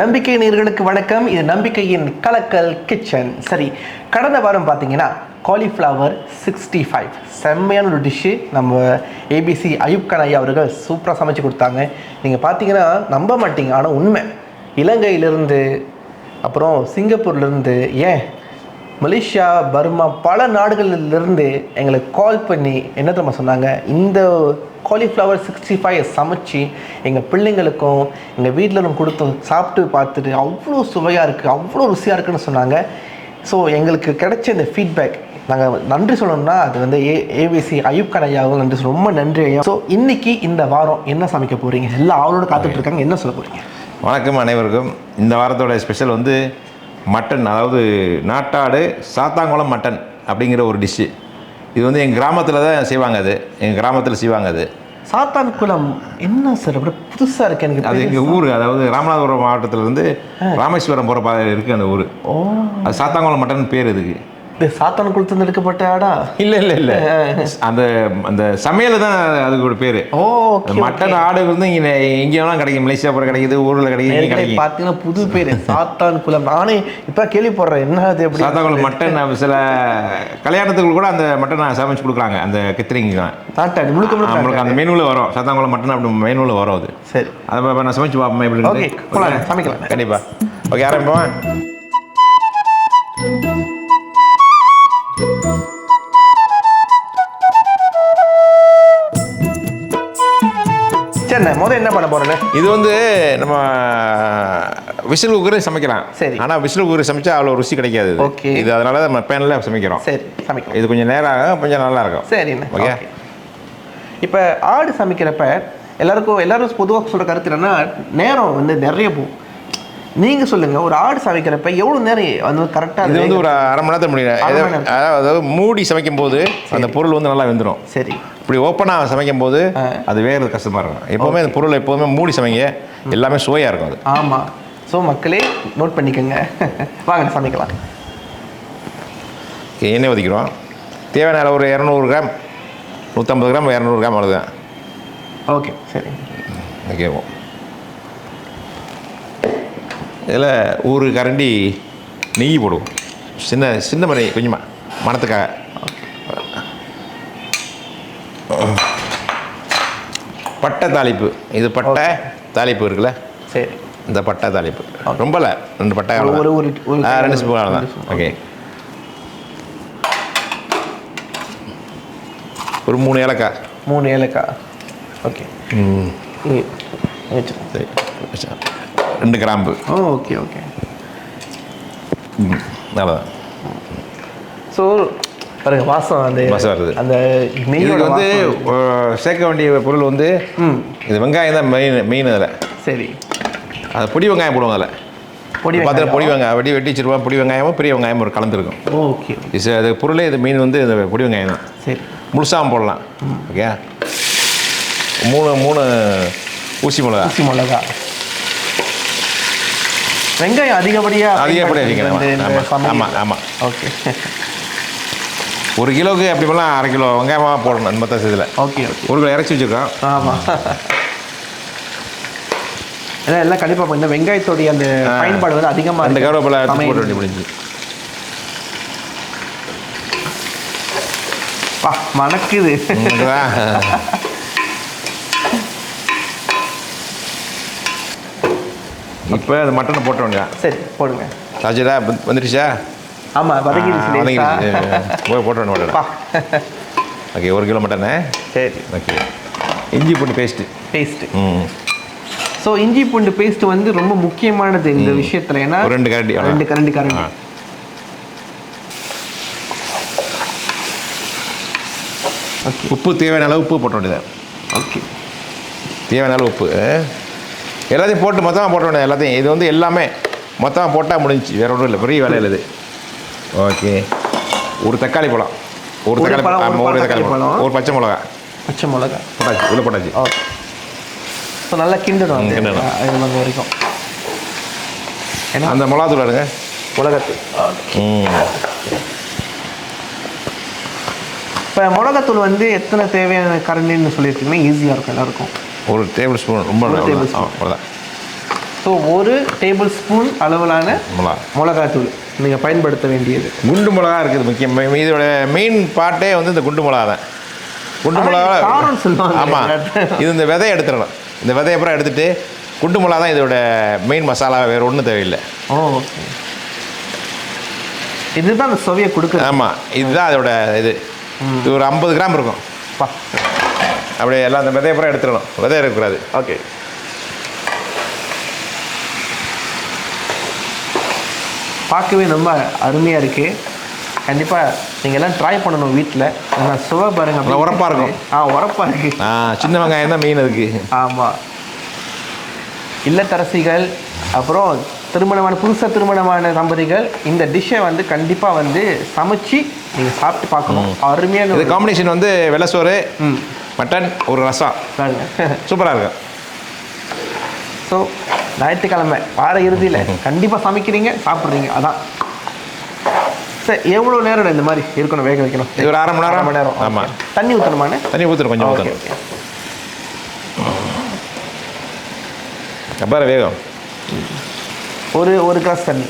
நம்பிக்கை நேர்களுக்கு வணக்கம். இது நம்பிக்கையின் கலக்கல் கிச்சன் சரி கடந்த வாரம் பார்த்தீங்கன்னா காலிஃப்ளவர் சிக்ஸ்டி ஃபைவ் செம்மையான ஒரு டிஷ்ஷு நம்ம ஏபிசி அயூப் கான் ஐயா அவர்கள் சூப்பராக சமைச்சு கொடுத்தாங்க. நீங்கள் பார்த்தீங்கன்னா நம்ப மாட்டீங்க. ஆனால் உண்மை. இலங்கையிலிருந்து அப்புறம் சிங்கப்பூர்லேருந்து ஏன் மலேசியா பர்மா பல நாடுகளிலிருந்து எங்களுக்கு கால் பண்ணி என்ன தெரியுமா சொன்னாங்க? இந்த காலிஃப்ளவர் சிக்ஸ்டி ஃபைவ் சமைச்சு எங்கள் பிள்ளைங்களுக்கும் எங்கள் வீட்டிலும் கொடுத்து சாப்பிட்டு பார்த்துட்டு அவ்வளோ சுவையாக இருக்குது அவ்வளோ ருசியாக இருக்குன்னு சொன்னாங்க. ஸோ எங்களுக்கு கிடைச்ச இந்த ஃபீட்பேக் நாங்கள் நன்றி சொல்லணும்னா அது வந்து ஏ ஏபிசி அயூப் கான் ஐயாவும் நன்றி சொல்ல- ரொம்ப நன்றி ஐயா. ஸோ இன்றைக்கி இந்த வாரம் என்ன சமைக்க போகிறீங்க எல்லாம் அவரோட காத்துட்டு இருக்காங்க. என்ன சொல்ல போகிறீங்க வணக்கம் அனைவருக்கும். இந்த வாரத்தோட ஸ்பெஷல் வந்து மட்டன் அதாவது நாட்டாடு சாத்தாங்குளம் மட்டன் அப்படிங்கிற ஒரு டிஷ்ஷு. இது வந்து எங்கள் கிராமத்தில் தான் செய்வாங்க அது. எங்கள் கிராமத்தில் செய்வாங்க அது. சாத்தான் குளம் என்ன சார்? அப்படி புதுசாக இருக்கு எனக்கு அது. எங்கள் ஊர் அதாவது ராமநாதபுரம் மாவட்டத்திலேருந்து ராமேஸ்வரம் போகிற பாதை இருக்குது அந்த ஊர். ஓ. அது சாத்தாங்குளம் மட்டன் பேர் இதுக்கு. இது சாத்தான் குளத்துல எடுக்கப்பட்ட ஆடா? இல்லை இல்லை இல்லை. அந்த அந்த சமையல் தான் அதுக்கு ஒரு பேர். ஓ மட்டன் ஆடு வந்து இங்கே எங்கேயும் கிடைக்கும் மலேசியா போகிற கிடைக்குது ஊரில் கிடைக்குது கிடைக்கும். பார்த்தீங்கன்னா புது பேர் சாத்தான் குளம். நானே இப்போ கேள்விப்படுறேன் என்ன அது எப்படி? சாத்தாங்குளம் மட்டன் சில கல்யாணத்துக்கு கூட அந்த மட்டன் சமைச்சு கொடுக்குறாங்க அந்த கித்திரிங்கெலாம். நாட்டாடு முழுக்க முழுக்க நம்மளுக்கு அந்த மெனுவில் வரும். சாத்தாங்குளம் மட்டன் அப்படி மெனுவில் வரும் அது. சரி. அதை நான் சமைச்சு பார்ப்போம் எப்படி சமைக்கலாம். கண்டிப்பா. ஓகே ஆரம்பிப்போம் சரி முதல்ல என்ன பண்ண போறேன்னு? இது வந்து நம்ம விசில் குக்கர் சமைக்கலாம். சரி. ஆனால் விசில் குக்கர் சமைச்சா அவ்வளோ ருசி கிடைக்காது. Okay. இது அதனால நம்ம பேனில் சமைக்கிறோம். சரி சமைக்கலாம். இது கொஞ்சம் நேரம் ஆகும் கொஞ்சம் நல்லா இருக்கும். சரிண்ணே. ஓகே? ஓகே. இப்போ ஆடு சமைக்கிறப்ப எல்லாருக்கும் எல்லாரும் பொதுவாக சொல்கிற கருத்து என்னன்னா நேரம் வந்து நிறைய போகும். நீங்க சொல்லுங்க ஒரு ஆடு சமைக்கிறப்ப எவ்வளோ நேரம் வந்து கரெக்டாக இது வந்து ஒரு அரை மணி நேரத்தில் முடியும். அதாவது மூடி சமைக்கும் போது அந்த பொருள் வந்து நல்லா வெந்துடும் சரி. இப்படி ஓப்பனாக சமைக்கும் போது. அது வேகிறது கஷ்டமாக இருக்கும். எப்போவுமே அந்த பொருளை எப்போதுமே மூடி சமைங்க. எல்லாமே சுவையாக இருக்கும் அது. ஆமாம் ஸோ மக்களே நோட் பண்ணிக்கோங்க. வாங்க சமைக்கலாம். எண்ணெய் ஊற்றிக்கிறோம் தேவையான அளவு ஒரு இரநூறு கிராம் நூற்றம்பது கிராம் இரநூறு கிராம் அவ்வளோதான் ஓகே சரி. ஓகே இதில் ஒரு கரண்டி நெய் போடுவோம் சின்ன சின்ன மணி கொஞ்சமாக மணத்துக்காக பட்டை தாளிப்பு இது பட்டை தாளிப்பு இருக்குல்ல சரி இந்த பட்டை தாளிப்பு ரொம்ப இல்லை ரெண்டு பட்டை ஒரு- ஒரு- ரெண்டு ஸ்பூன் அவ்வளோதான். ஓகே ஒரு மூணு ஏலக்காய் மூணு ஏலக்காய் ஓகே ம். சரி. ரெண்டு கிராம்பு. ஓ ஓகே ஓகே. அவ்வளோதான் ஸோ பாருங்க வாசம் அந்த வாசம் வருது. அந்த நெய்யோட வந்து சேர்க்க வேண்டிய பொருள் வந்து இது வெங்காயம் தான் மெயின் மெயின் அதில். சரி. அது பொடி வெங்காயம் போடுவோம் அதில். பொடி பார்த்து பொடி வெங்காயம். வெங்காயம் வெட்டி வெட்டி வச்சிருவோம் பொடி வெங்காயமும் பெரிய வெங்காயமும் ஒரு கலந்துருக்கும். ஓகே இது அது பொருளே இது மெயின் வந்து இந்த பொடி வெங்காயம் தான். சரி. முழுசாகவும் போடலாம். ஓகே? மூணு மூணு ஊசி மிளகா. ஊசி மிளகா. வெங்காயம் அதிகப்படியா அதிகப்படியாக இந்த ஆமாம். ஆமாம் ஓகே ஒரு கிலோவுக்கு அப்படி பண்ணலாம் அரை கிலோ வெங்காயமாக போடணும் இந்த மொத்த இதில் ஓகே ஓகே ஒரு கிலோ இறச்சி வச்சுருக்கோம். ஆமாம் ஏன்னா எல்லாம் கண்டிப்பாக இந்த வெங்காயத்தோடைய அந்த. பயன்பாடு வந்து அதிகமாக அந்த கருவேப்பிலை. போட்டு வேண்டிய முடிஞ்சு வா மணக்குது இப்போ அந்த மட்டனை போட்ட வேண்டியதான் சரி போடுங்க. சாச்சிடா வந்துடுச்சா ஆமா வதக்கிடுச்சு லேசா. வதங்கிடுச்சு. போய் போட்ட வேண்டிய வா. ஓகே ஒரு கிலோ மட்டனு? சரி. ஓகே. இஞ்சி பூண்டு பேஸ்ட்டு. பேஸ்ட் ம் ஸோ இஞ்சி பூண்டு பேஸ்ட் வந்து ரொம்ப முக்கியமானது இந்த விஷயத்துல. ஏன்னா ரெண்டு கரண்டி. ரெண்டு கரண்டி கரண்டி. உப்பு தேவையான அளவு உப்பு போட்ட வேண்டியது ஓகே. தேவையான அளவு உப்பு. எல்லாத்தையும் போட்டு மொத்தமாக போட்ட வேண்டியது எல்லாத்தையும். இது வந்து எல்லாமே மொத்தமாக போட்டால் முடிஞ்சுச்சு. வேற ஒன்றும் இல்லை. பெரிய வேலையில் இது. ஓகே. ஒரு தக்காளி பழம். ஒரு தக்காளி பழம், ஒரு தக்காளி பழம். ஒரு பச்சை மிளகா. பச்சை மிளகா. போட்டாச்சு உள்ள போட்டாச்சு ஓகே ஸோ நல்லா கிண்டணும். கிண்டணும். இது வரைக்கும். ஏன்னா அந்த மிளகாத்தூள் எடுங்க உலகத்து ம். இப்போ மிளகாத்தூள் வந்து எத்தனை தேவையான கரண்டின்னு சொல்லியிருக்கீங்கன்னா ஈஸியாக இருக்கும் எல்லாருக்கும். ஒரு டேபிள் ஸ்பூன் ரொம்ப அவ்வளோதான். ஸோ ஒரு டேபிள் ஸ்பூன் அளவிலான மிளகா. மிளகாத்தூள். நீங்கள் பயன்படுத்த வேண்டியது. குண்டு மிளகா இருக்குது முக்கியம் இதோட மெயின் பார்ட்டே வந்து இந்த குண்டு மிளகா தான். குண்டு மிளகா. ஆமாம் இது இந்த விதையை எடுத்துடணும். இந்த விதையை அப்புறம் எடுத்துட்டு குண்டு மிளகா தான் இதோட மெயின் மசாலா வேறு ஒன்றும் தேவையில்லை. ஓ இதுதான் அந்த சுவையை கொடுக்குது. ஆமாம் இதுதான் அதோட இது. இது ஒரு ஐம்பது கிராம் இருக்கும். பா. அப்படியே எல்லாம் அந்த விதையை அப்புறம் எடுத்துடணும். விதை இருக்கக்கூடாது ஓகே. பார்க்கவே ரொம்ப அருமையாக இருக்குது கண்டிப்பாக நீங்கள் எல்லாம் ட்ரை பண்ணணும் வீட்டில் ஏன்னா சுவை பாருங்க அப்படியே நல்லா உரப்பா இருக்கும். ஆ உரப்பாக இருக்கு. ஆ சின்ன வெங்காயம் தான் மெயின் அதுக்கு. ஆமாம் இல்லத்தரசிகள் அப்புறம் திருமணமான புதுசாக திருமணமான தம்பதிகள் இந்த டிஷ்ஷை வந்து கண்டிப்பாக வந்து சமைச்சு நீங்கள் சாப்பிட்டு பார்க்கணும். அருமையான காம்பினேஷன் வந்து வெள்ளசோறு ம். மட்டன் ஒரு ரசம். சூப்பராக இருக்கும் ஸோ ஞாயிற்றுக்கிழமை வார இறுதியில் கண்டிப்பாக சமைக்கிறீங்க சாப்பிட்றீங்க அதான். சார் எவ்வளோ நேரம் இந்த மாதிரி இருக்கணும் வேக வைக்கணும்? ஒரு அரை மணி நேரம். மணி நேரம். ஆமா. okay. தண்ணி ஊற்றணுமாண்ணே தண்ணி ஊற்றணும் கொஞ்சம் ஊற்றணும் அப்புறம் வேகம். ஒரு ஒரு கிளாஸ் தண்ணி.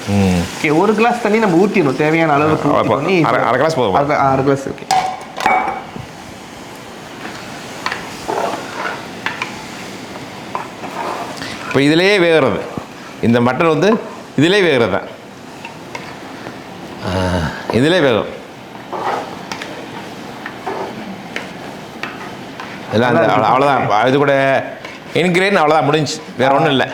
ஓகே ஒரு கிளாஸ் தண்ணி நம்ம ஊற்றிடணும் தேவையான அளவுக்கு அரை- glass போதுமா? அரை கிளாஸ் ஓகே இப்போ இதிலேயே வேகிறது. இந்த மட்டன் வந்து இதிலே வேகிறது. தான் இதிலே வேகும் இதெல்லாம் அவ்வளோதான் இது கூட இன்கிரீன் அவ்வளோதான் முடிஞ்சு. வேறு ஒன்றும் இல்லை.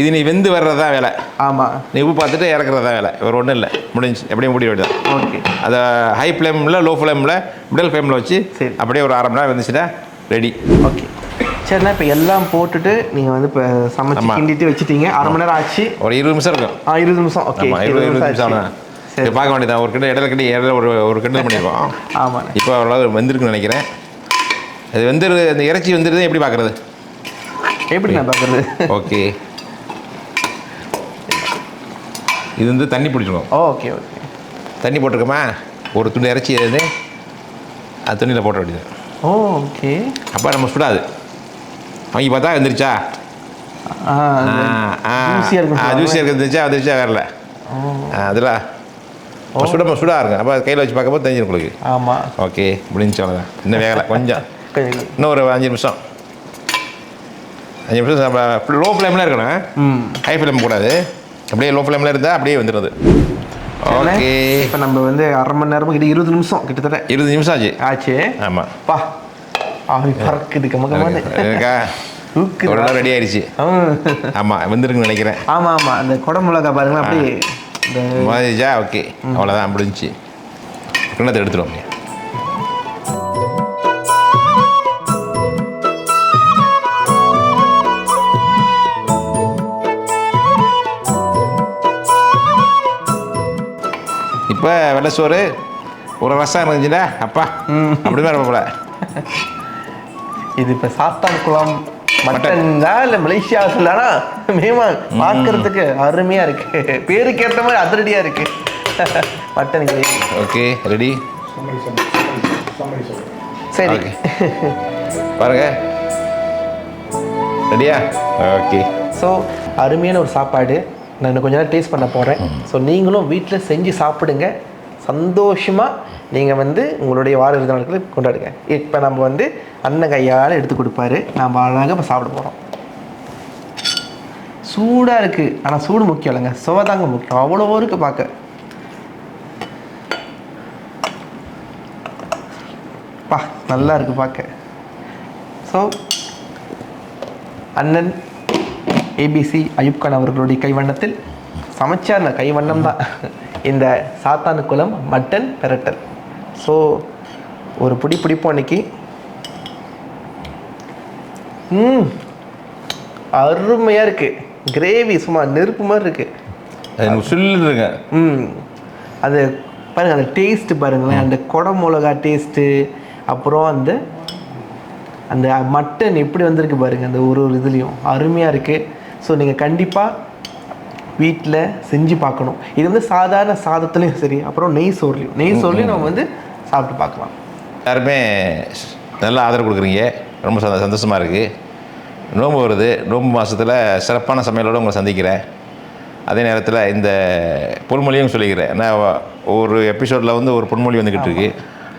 இது நீ வெந்து வர்றது தான் வேலை. ஆமாம் நீ உப்பு பார்த்துட்டு இறக்குறது தான் வேலை. வேறு ஒன்றும் இல்லை. முடிஞ்சு. எப்படியும் மூடி விடுதான் ஓகே. அதை ஹை ஃப்ளேமில் லோ ஃப்ளேமில் மிடல் ஃப்ளேமில் வச்சு சரி. அப்படியே ஒரு அரை மணி நேரம் வந்துச்சுன்னா ரெடி ஓகே. சரிண்ணா இப்போ எல்லாம் போட்டுட்டு நீங்கள் வந்து இப்போ சமைச்சு. கிண்டிட்டு வச்சுட்டீங்க. அரை மணி நேரம் ஆச்சு. ஒரு இருபது நிமிஷம் இருக்கும் ஆ இருபது நிமிஷம். ஓகே ஆமாம் இருபது இருபது நிமிஷம் சரி. பார்க்க வேண்டியதான் ஒரு கிட்ட இடையில கிட்ட இடையில ஒரு ஒரு கிண்டல் பண்ணியிருக்கோம் ஆமாண்ணே இப்போ அவ்வளோ வெந்திருக்குன்னு நினைக்கிறேன். அது வெந்துரு அந்த இறைச்சி வெந்துருது எப்படி பார்க்குறது? எப்படி நான் பார்க்குறது? ஓகே. இது வந்து தண்ணி பிடிச்சிருக்கும் ஓகே ஓகே. தண்ணி போட்டிருக்கோமா? ஒரு துணி இறைச்சி அது துணியில் போட்ட வேண்டியது ஓ ஓகே. அப்போ நம்ம சுடாது. வாங்கி பார்த்தா வந்துருச்சா ஜூஸியாக இருந்துச்சா? வந்துருச்சா வரல. அதில் சுட சுடா இருங்க. அப்போ கையில் வச்சு பார்க்கும்போது தெரிஞ்சிடும் உங்களுக்கு. ஆமாம் ஓகே முடிஞ்சு அவ்வளோதான் இன்னும் வேகலை கொஞ்சம். இன்னும் ஒரு அஞ்சு நிமிஷம். அஞ்சு நிமிஷம் லோ ஃப்ளேமில் இருக்கணும். ம். ஹை ஃப்ளேம் கூடாது அப்படியே லோ ஃப்ளேமில் இருந்தால் அப்படியே வந்துடுது ஓகே. இப்போ நம்ம வந்து அரை மணி நேரமும் கிட்ட இருபது நிமிஷம் கிட்டத்தட்ட. இருபது நிமிஷம் ஆச்சு. ஆச்சு. ஆமாம் பா. ஆவி பறக்குது ஊக்குது. ஒரு ரெடி ஆயிடுச்சு. ஆமாம் வந்துருக்குன்னு நினைக்கிறேன். ஆமா ஆமா. அந்த குடமிளகா பாருங்களேன் அப்படியே ஓகே. அவ்வளோதான் முடிஞ்சுச்சு. கிண்ணத்தை எடுத்துருவோம் இப்போ வெள்ளை சோறு ஒரு ரசம் இருந்துச்சுடா அப்பா. அப்படி மாதிரி போல. இது இப்போ சாத்தான் குளம் மட்டன் தான் இல்லை மலேசியா சொல்லானா மேமா பார்க்கறதுக்கு அருமையா இருக்கு. பேருக்கு ஏற்ற மாதிரி அதிரடியா இருக்கு. Mutton gravy. Okay ready? சரி. பாருங்க. ரெடியா? ஓகே. ஸோ அருமையான ஒரு சாப்பாடு. நான் இன்னும் கொஞ்ச நேரம் டேஸ்ட் பண்ண போகிறேன் ஸோ நீங்களும் வீட்டில் செஞ்சு சாப்பிடுங்க. சந்தோஷமாக நீங்கள் வந்து உங்களுடைய வார இறுதி நாட்களை கொண்டாடுங்க. இப்போ நம்ம வந்து அண்ணன் கையால் எடுத்து கொடுப்பாரு. நாம் அழகாக இப்போ சாப்பிட போகிறோம் சூடாக இருக்குது ஆனால் சூடு முக்கியம் இல்லைங்க. சுவதாங்க முக்கியம். அவ்வளோ இருக்குது பார்க்க. பா நல்லா இருக்கு பார்க்க. ஸோ அண்ணன் ஏபிசி அயூப்கான் அவர்களுடைய கைவண்ணத்தில் சமைச்சார் அந்த கைவண்ணம் தான். இந்த சாத்தானு குளம் மட்டன் பெரட்டல். ஸோ ஒரு பிடி பிடிப்போம் அன்னைக்கு ம் அருமையாக இருக்குது கிரேவி சும்மா நெருப்பு மாதிரி இருக்குது இருங்க ம் அது பாருங்க அந்த டேஸ்ட் பாருங்களேன் அந்த குடை மிளகா டேஸ்ட்டு அப்புறம் அந்த அந்த மட்டன் எப்படி வந்திருக்கு பாருங்க அந்த ஒரு ஒரு இதுலேயும். அருமையாக இருக்குது ஸோ நீங்கள் கண்டிப்பாக வீட்டில் செஞ்சு பார்க்கணும். இது வந்து சாதாரண சாதத்துலேயும் சரி அப்புறம் நெய் சோறுலையும். நெய் சோறுலையும் நம்ம வந்து சாப்பிட்டு பார்க்கலாம். எல்லாருமே நல்லா ஆதரவு கொடுக்குறீங்க. ரொம்ப சந்தோ சந்தோஷமாக இருக்குது நோன்பு வருது. நோன்பு மாதத்தில் சிறப்பான சமையலோடு உங்களை சந்திக்கிறேன். அதே நேரத்தில் இந்த பொன்மொழியும் சொல்லிக்கிறேன். நான் ஒரு எபிசோடில் வந்து ஒரு பொன்மொழி வந்துக்கிட்டு இருக்கு.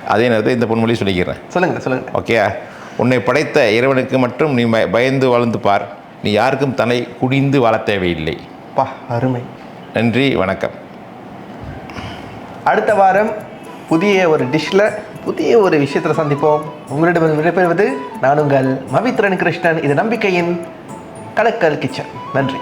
அதே நேரத்தில் இந்த பொன்மொழியும் சொல்லிக்கிறேன். சொல்லுங்க சொல்லுங்க. ஓகே உன்னை படைத்த இறைவனுக்கு மட்டும் நீ பய- பயந்து வாழ்ந்து பார். நீ யாருக்கும் தலை குடிந்து வாழ தேவையில்லை. பா அருமை. நன்றி வணக்கம். அடுத்த வாரம் புதிய ஒரு டிஷ்ல புதிய ஒரு விஷயத்தில் சந்திப்போம். உங்களிடம் விடைபெறுவது நான் உங்கள் மவித்ரன் கிருஷ்ணன். இது நம்பிக்கையின் கலக்கல் கிச்சன். நன்றி.